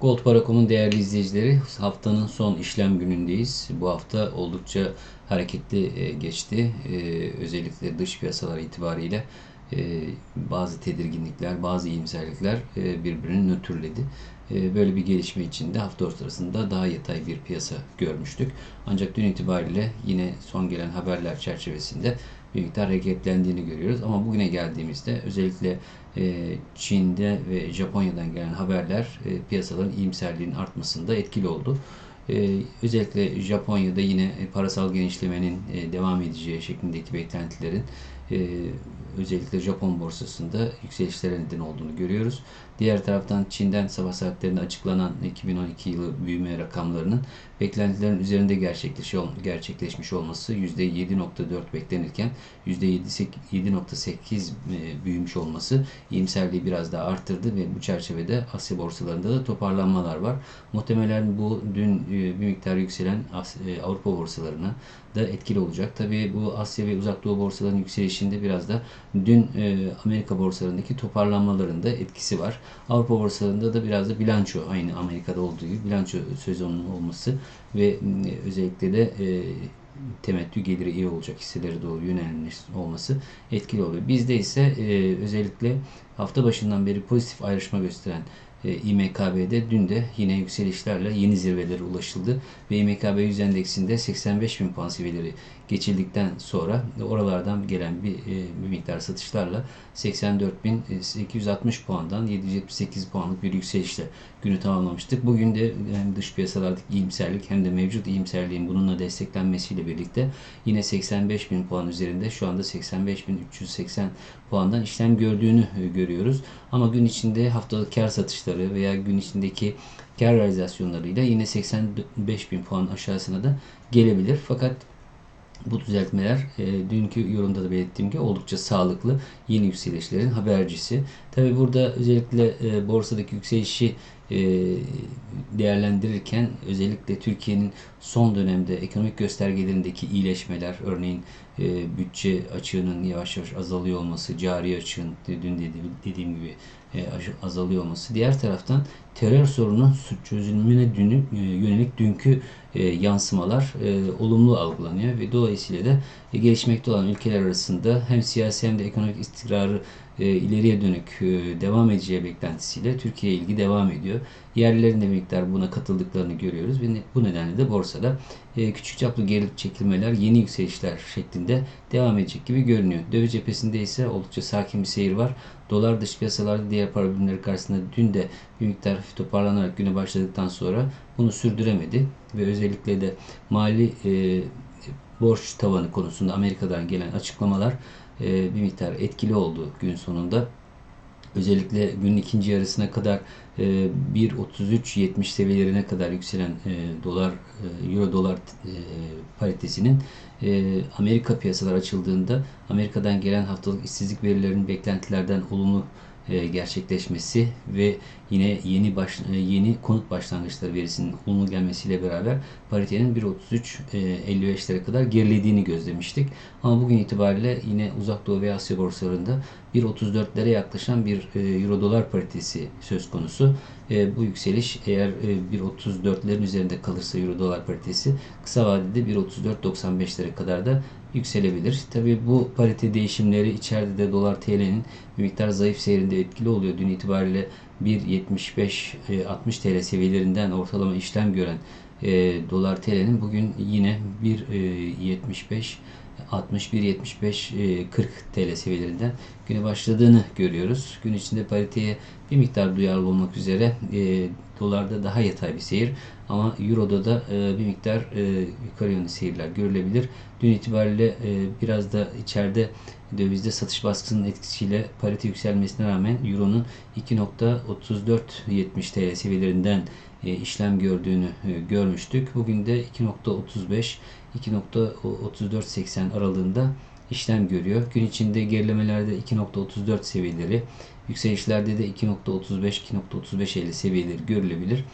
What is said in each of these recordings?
Gold Para.com'un değerli izleyicileri haftanın son işlem günündeyiz. Bu hafta oldukça hareketli e, geçti. E, özellikle dış piyasalar itibariyle e, bazı tedirginlikler, bazı iyimserlikler birbirini nötrledi. Böyle bir gelişme içinde hafta ortasında daha yatay bir piyasa görmüştük. Ancak dün itibariyle yine son gelen haberler çerçevesinde bir miktar hareketlendiğini görüyoruz. Ama bugüne geldiğimizde özellikle e, Çin'de ve Japonya'dan gelen haberler e, piyasaların iyimserliğinin artmasında etkili oldu. E, özellikle Japonya'da yine parasal genişlemenin devam edeceği şeklindeki beklentilerin özellikle Japon borsasında yükselişlere neden olduğunu görüyoruz. Diğer taraftan Çin'den sabah saatlerinde açıklanan 2012 yılı büyüme rakamlarının beklentilerin üzerinde gerçekleşmiş olması %7.4 beklenirken %7.8 e, büyümüş olması iyimserliği biraz daha arttırdı ve bu çerçevede Asya borsalarında da toparlanmalar var. Muhtemelen bu dün e, bir miktar yükselen e, Avrupa borsalarına da etkili olacak. Tabii bu Asya ve Uzak Doğu borsalarının yükselişinde biraz da dün Amerika borsalarındaki toparlanmalarında etkisi var. Avrupa borsalarında da biraz da bilanço aynı Amerika'da olduğu gibi bilanço sezonunun olması ve özellikle de e, temettü geliri iyi olacak hisseleri doğru yönelmiş olması etkili oluyor. Bizde ise e, özellikle hafta başından beri pozitif ayrışma gösteren e, İMKB'de dün de yine yükselişlerle yeni zirvelere ulaşıldı ve İMKB 100 endeksinde 85 bin puan seviyeleri geçildikten sonra oralardan gelen bir, e, bir miktar satışlarla 84.860 puandan 778 puanlık bir yükselişle günü tamamlamıştık. Bugün de hem dış piyasalardaki iyimserlik hem de mevcut iyimserliğin bununla desteklenmesiyle birlikte yine 85 bin puan üzerinde şu anda 85.380 puandan işlem gördüğünü e, görüyoruz. Ama gün içinde haftalık kar satışları veya gün içindeki kar realizasyonlarıyla yine 85 bin puan aşağısına da gelebilir. Fakat bu düzeltmeler e, dünkü yorumda da belirttiğim gibi oldukça sağlıklı yeni yükselişlerin habercisi. Tabi burada özellikle e, borsadaki yükselişi e, değerlendirirken özellikle Türkiye'nin son dönemde ekonomik göstergelerindeki iyileşmeler, örneğin e, bütçe açığının yavaş yavaş azalıyor olması, cari açığın dün dediğim gibi e, azalıyor olması. Diğer taraftan terör sorunun çözülümüne dünü, e, yönelik dünkü e, yansımalar e, olumlu algılanıyor ve dolayısıyla da gelişmekte olan ülkeler arasında hem siyasi hem de ekonomik istikrarı e, ileriye dönük e, devam edeceği beklentisiyle Türkiye ilgi devam ediyor. Yerlilerin de miktar buna katıldıklarını görüyoruz bu nedenle de borsada e, küçük çaplı geri çekilmeler, yeni yükselişler şeklinde devam edecek gibi görünüyor. Döviz cephesinde ise oldukça sakin bir seyir var. Dolar dış piyasalarda diğer para birimleri karşısında dün de bir miktar hafif toparlanarak güne başladıktan sonra bunu sürdüremedi ve özellikle de mali e, borç tavanı konusunda Amerika'dan gelen açıklamalar e, bir miktar etkili oldu gün sonunda. Özellikle günün ikinci yarısına kadar e, 1.33.70 seviyelerine kadar yükselen e, dolar e, euro dolar e, paritesinin e, Amerika piyasalar açıldığında Amerika'dan gelen haftalık işsizlik verilerinin beklentilerden olumlu e, gerçekleşmesi ve yine yeni baş, e, yeni konut başlangıçları verisinin olumlu gelmesiyle beraber paritenin 1.33-55'lere kadar gerilediğini gözlemiştik. Ama bugün itibariyle yine Uzak Doğu ve Asya borsalarında 1.34'lere yaklaşan bir Euro dolar paritesi söz konusu. Bu yükseliş eğer 1.34'lerin üzerinde kalırsa Euro dolar paritesi kısa vadede 1.34-95'lere kadar da yükselebilir. Tabi bu parite değişimleri içeride de dolar TL'nin bir miktar zayıf seyrinde etkili oluyor. Dün itibariyle 1.75-60 TL seviyelerinden ortalama işlem gören e, dolar TL'nin bugün yine 1.75 61 75 40 TL seviyelerinden güne başladığını görüyoruz. Gün içinde pariteye bir miktar duyarlı olmak üzere e, dolarda daha yatay bir seyir ama euroda da e, bir miktar e, yukarı yönlü seyirler görülebilir. Dün itibariyle e, biraz da içeride dövizde satış baskısının etkisiyle parite yükselmesine rağmen Euro'nun 2.3470 TL seviyelerinden e, işlem gördüğünü e, görmüştük. Bugün de 2.35 2.3480 aralığında işlem görüyor. Gün içinde gerilemelerde 2.34 seviyeleri, yükselişlerde de 2.35-2.35 seviyeleri görülebilir.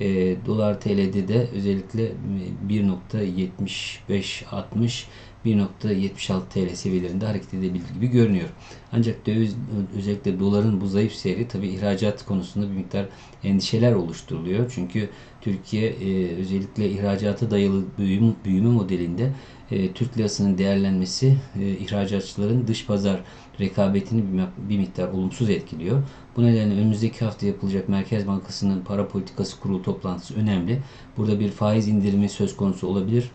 E, dolar TL'de de özellikle 1.75-60 1.76 TL seviyelerinde hareket edebilir gibi görünüyor. Ancak döviz özellikle doların bu zayıf seyri tabi ihracat konusunda bir miktar endişeler oluşturuluyor. Çünkü Türkiye e, özellikle ihracata dayalı büyüme, büyüme modelinde e, Türk lirasının değerlenmesi e, ihracatçıların dış pazar rekabetini bir, bir miktar olumsuz etkiliyor. Bu nedenle önümüzdeki hafta yapılacak Merkez Bankası'nın para politikası kurulu toplantısı önemli. Burada bir faiz indirimi söz konusu olabilir.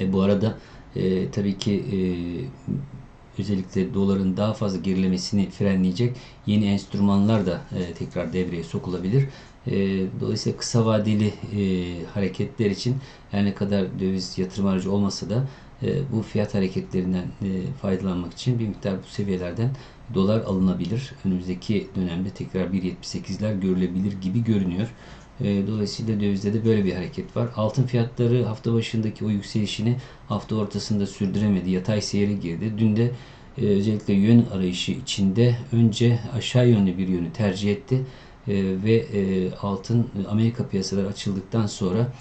E, bu arada e, tabii ki e, özellikle doların daha fazla gerilemesini frenleyecek yeni enstrümanlar da e, tekrar devreye sokulabilir. E, dolayısıyla kısa vadeli e, hareketler için her ne kadar döviz yatırım aracı olmasa da e, bu fiyat hareketlerinden e, faydalanmak için bir miktar bu seviyelerden dolar alınabilir. Önümüzdeki dönemde tekrar 1.78'ler görülebilir gibi görünüyor. E, dolayısıyla dövizde de böyle bir hareket var. Altın fiyatları hafta başındaki o yükselişini hafta ortasında sürdüremedi. Yatay seyre girdi. Dün de e, özellikle yön arayışı içinde önce aşağı yönlü bir yönü tercih etti. E, ve altın Amerika piyasaları açıldıktan sonra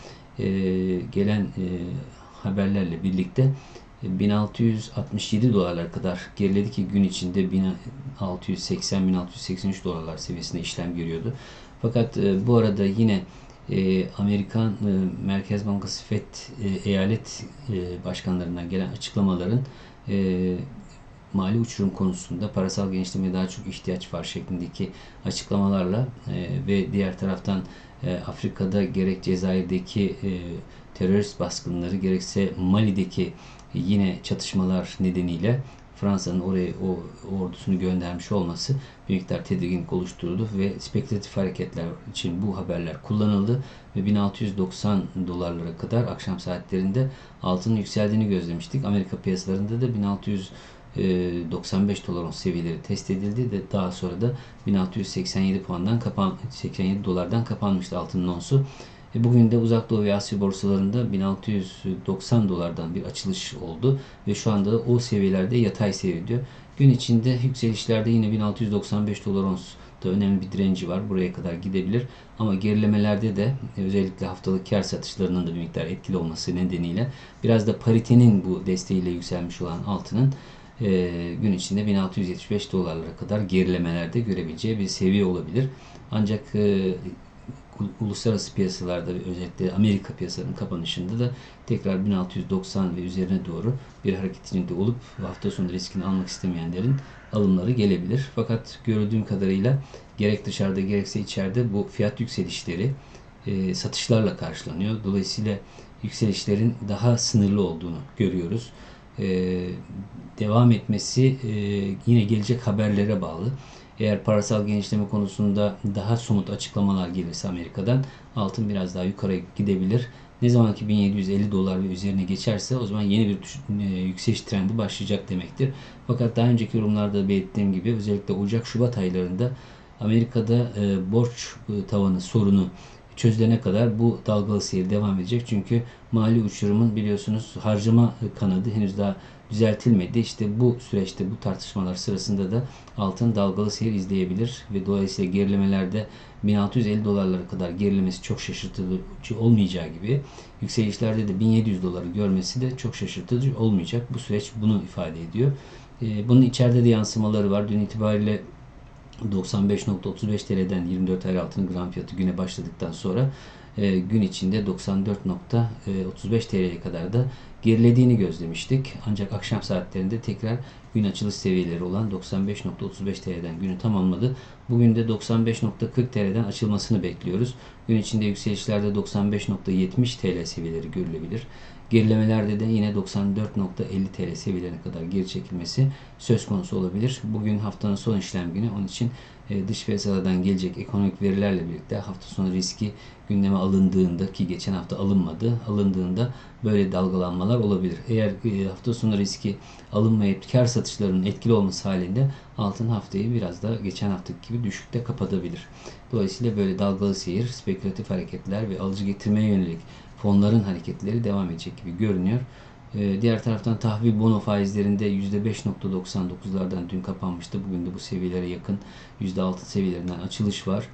gelen haberlerle birlikte 1667 dolarlar kadar geriledi ki gün içinde 1680-1683 dolarlar seviyesinde işlem görüyordu. Fakat e, bu arada yine e, Amerikan e, Merkez Bankası FED e, eyalet e, başkanlarından gelen açıklamaların e, mali uçurum konusunda parasal genişlemeye daha çok ihtiyaç var şeklindeki açıklamalarla e, ve diğer taraftan e, Afrika'da gerek Cezayir'deki e, terörist baskınları gerekse Mali'deki yine çatışmalar nedeniyle Fransa'nın oraya o, ordusunu göndermiş olması bir miktar tedirginlik oluşturdu ve spekülatif hareketler için bu haberler kullanıldı ve 1690 dolarlara kadar akşam saatlerinde altının yükseldiğini gözlemiştik. Amerika piyasalarında da 1695 dolar seviyeleri test edildi de daha sonra da 1687 puandan kapan 87 dolardan kapanmıştı altının onsu. Bugün de Uzak Doğu ve Asya borsalarında 1690 dolardan bir açılış oldu ve şu anda o seviyelerde yatay seyrediyor. Gün içinde yükselişlerde yine 1695 dolar ons da önemli bir direnci var. Buraya kadar gidebilir. Ama gerilemelerde de özellikle haftalık kar satışlarının da bir miktar etkili olması nedeniyle biraz da paritenin bu desteğiyle yükselmiş olan altının e, gün içinde 1675 dolarlara kadar gerilemelerde görebileceği bir seviye olabilir. Ancak e, uluslararası piyasalarda ve özellikle Amerika piyasalarının kapanışında da tekrar 1690 ve üzerine doğru bir hareket içinde olup hafta sonu riskini almak istemeyenlerin alımları gelebilir. Fakat gördüğüm kadarıyla gerek dışarıda gerekse içeride bu fiyat yükselişleri e, satışlarla karşılanıyor. Dolayısıyla yükselişlerin daha sınırlı olduğunu görüyoruz. E, devam etmesi e, yine gelecek haberlere bağlı. Eğer parasal genişleme konusunda daha somut açıklamalar gelirse Amerika'dan altın biraz daha yukarı gidebilir. Ne zaman ki 1750 dolar ve üzerine geçerse o zaman yeni bir e, yükseliş trendi başlayacak demektir. Fakat daha önceki yorumlarda belirttiğim gibi özellikle Ocak-Şubat aylarında Amerika'da e, borç e, tavanı sorunu çözülene kadar bu dalgalı seyir devam edecek. Çünkü mali uçurumun biliyorsunuz harcama kanadı henüz daha düzeltilmedi. İşte bu süreçte bu tartışmalar sırasında da altın dalgalı seyir izleyebilir ve dolayısıyla gerilemelerde 1650 dolarlara kadar gerilemesi çok şaşırtıcı olmayacağı gibi yükselişlerde de 1700 doları görmesi de çok şaşırtıcı olmayacak. Bu süreç bunu ifade ediyor. Ee, bunun içeride de yansımaları var. Dün itibariyle 95.35 TL'den 24 ay altının gram fiyatı güne başladıktan sonra e, gün içinde 94.35 TL'ye kadar da gerilediğini gözlemiştik. Ancak akşam saatlerinde tekrar gün açılış seviyeleri olan 95.35 TL'den günü tamamladı. Bugün de 95.40 TL'den açılmasını bekliyoruz. Gün içinde yükselişlerde 95.70 TL seviyeleri görülebilir. Gerilemelerde de yine 94.50 TL seviyelerine kadar geri çekilmesi söz konusu olabilir. Bugün haftanın son işlem günü. Onun için dış piyasalardan gelecek ekonomik verilerle birlikte hafta sonu riski gündeme alındığında ki geçen hafta alınmadı. Alındığında böyle dalgalanmalar olabilir. Eğer e, hafta sonu riski alınmayıp kar satışlarının etkili olması halinde altın haftayı biraz da geçen haftaki gibi düşükte kapatabilir. Dolayısıyla böyle dalgalı seyir, spekülatif hareketler ve alıcı getirmeye yönelik fonların hareketleri devam edecek gibi görünüyor. Ee, diğer taraftan tahvil bono faizlerinde %5.99'lardan dün kapanmıştı. Bugün de bu seviyelere yakın %6 seviyelerinden açılış var.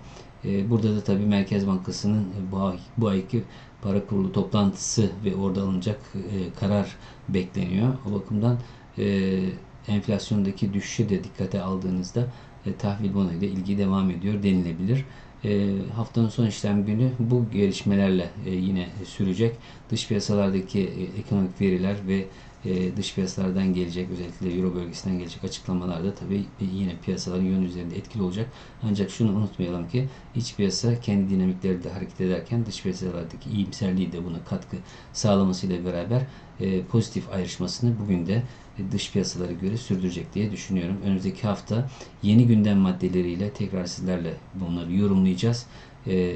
E, burada da tabii Merkez Bankası'nın bu, ay, bu ayki para kurulu toplantısı ve orada alınacak e, karar bekleniyor. O bakımdan e, enflasyondaki düşüşe de dikkate aldığınızda e, tahvil bonoyla ilgi devam ediyor denilebilir. E, haftanın son işlem günü bu gelişmelerle e, yine sürecek. Dış piyasalardaki e, ekonomik veriler ve e, dış piyasalardan gelecek özellikle Euro bölgesinden gelecek açıklamalar da tabii yine piyasaların yön üzerinde etkili olacak. Ancak şunu unutmayalım ki iç piyasa kendi dinamikleriyle hareket ederken dış piyasalardaki iyimserliği de buna katkı sağlamasıyla beraber e, pozitif ayrışmasını bugün de dış piyasalara göre sürdürecek diye düşünüyorum. Önümüzdeki hafta yeni gündem maddeleriyle tekrar sizlerle bunları yorumlayacağız. E,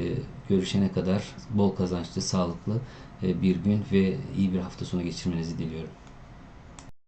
görüşene kadar bol kazançlı, sağlıklı bir gün ve iyi bir hafta sonu geçirmenizi diliyorum.